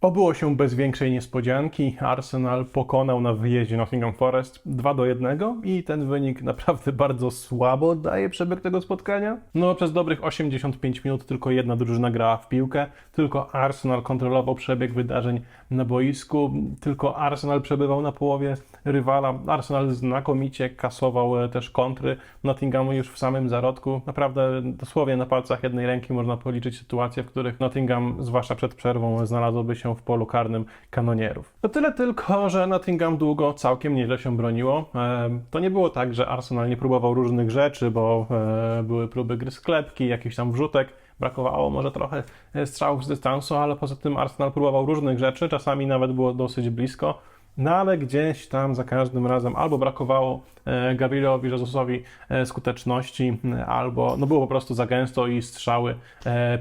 Obyło się bez większej niespodzianki. Arsenal pokonał na wyjeździe Nottingham Forest 2 do 1 i ten wynik naprawdę bardzo słabo daje przebieg tego spotkania. No przez dobrych 85 minut tylko jedna drużyna grała w piłkę, tylko Arsenal kontrolował przebieg wydarzeń na boisku, tylko Arsenal przebywał na połowie rywala. Arsenal znakomicie kasował e, też kontry Nottinghamu już w samym zarodku. Naprawdę dosłownie na palcach jednej ręki można policzyć sytuacje, w których Nottingham, zwłaszcza przed przerwą, znalazłoby się w polu karnym kanonierów. To tyle tylko, że Nottingham długo całkiem nieźle się broniło. E, To nie było tak, że Arsenal nie próbował różnych rzeczy, bo e, były próby gry sklepki, jakiś tam wrzutek. Brakowało może trochę e, strzałów z dystansu, ale poza tym Arsenal próbował różnych rzeczy, czasami nawet było dosyć blisko. No ale gdzieś tam za każdym razem albo brakowało Gabrielowi Jezusowi skuteczności, albo no było po prostu za gęsto i strzały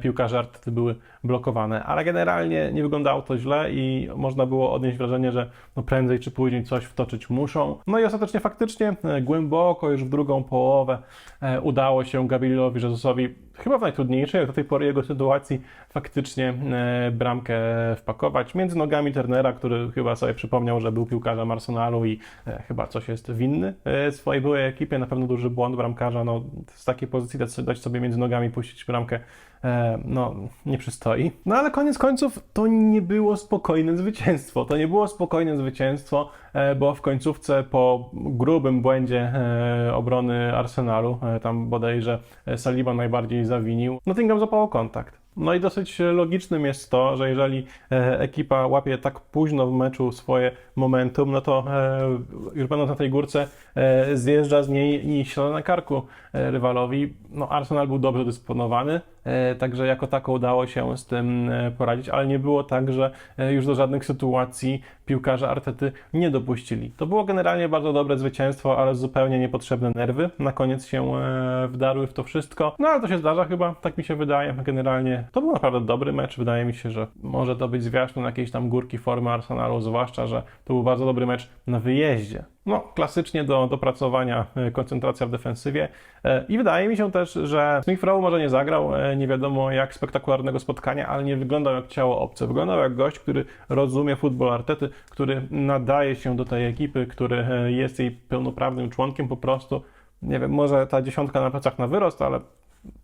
piłkarze Artety były blokowane. Ale generalnie nie wyglądało to źle i można było odnieść wrażenie, że no prędzej czy później coś wtoczyć muszą. No i ostatecznie faktycznie e, głęboko już w drugą połowę e, udało się Gabrielowi Jezusowi chyba w najtrudniejszej do tej pory jego sytuacji faktycznie e, bramkę wpakować między nogami Turnera, który chyba sobie przypomniał, że był piłkarzem Arsenalu i chyba coś jest winny swojej byłej ekipie. Na pewno duży błąd bramkarza. No, z takiej pozycji dać, sobie między nogami puścić bramkę no, nie przystoi. No ale koniec końców to nie było spokojne zwycięstwo. To nie było spokojne zwycięstwo, e, bo w końcówce po grubym błędzie e, obrony Arsenalu, e, tam bodajże Saliba najbardziej zawinił, Nottingham zapało kontakt. No i dosyć logicznym jest to, że jeżeli ekipa łapie tak późno w meczu swoje momentum, no to już będąc na tej górce zjeżdża z niej i siada na karku rywalowi. No Arsenal był dobrze dysponowany, także jako tako udało się z tym e, poradzić, ale nie było tak, że e, już do żadnych sytuacji piłkarze Artety nie dopuścili. To było generalnie bardzo dobre zwycięstwo, ale zupełnie niepotrzebne nerwy. Na koniec się e, wdarły w to wszystko. No ale to się zdarza chyba, tak mi się wydaje. Generalnie to był naprawdę dobry mecz. Wydaje mi się, że może to być zwiastun jakiejś tam górki formy Arsenalu, zwłaszcza, że to był bardzo dobry mecz na wyjeździe. No, klasycznie do dopracowania e, koncentracja w defensywie. E, I wydaje mi się też, że Smith Rowe może nie zagrał, e, nie wiadomo jak spektakularnego spotkania, ale nie wyglądał jak ciało obce. Wyglądał jak gość, który rozumie futbol Artety, który nadaje się do tej ekipy, który jest jej pełnoprawnym członkiem po prostu. Nie wiem, może ta dziesiątka na plecach na wyrost, ale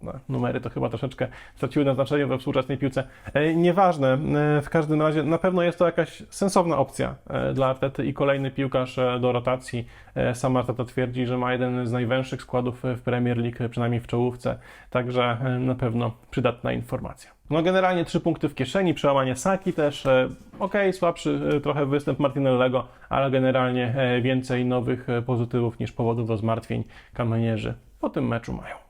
no, numery to chyba troszeczkę straciły na znaczeniu we współczesnej piłce. E, Nieważne, e, w każdym razie na pewno jest to jakaś sensowna opcja e, dla Artety i kolejny piłkarz do rotacji. Sam Arteta twierdzi, że ma jeden z najwęższych składów w Premier League, przynajmniej w czołówce, także na pewno przydatna informacja. No generalnie trzy punkty w kieszeni, przełamanie Saki też, okej, słabszy trochę występ Martinellego, ale generalnie więcej nowych pozytywów niż powodów do zmartwień kamienierzy po tym meczu mają.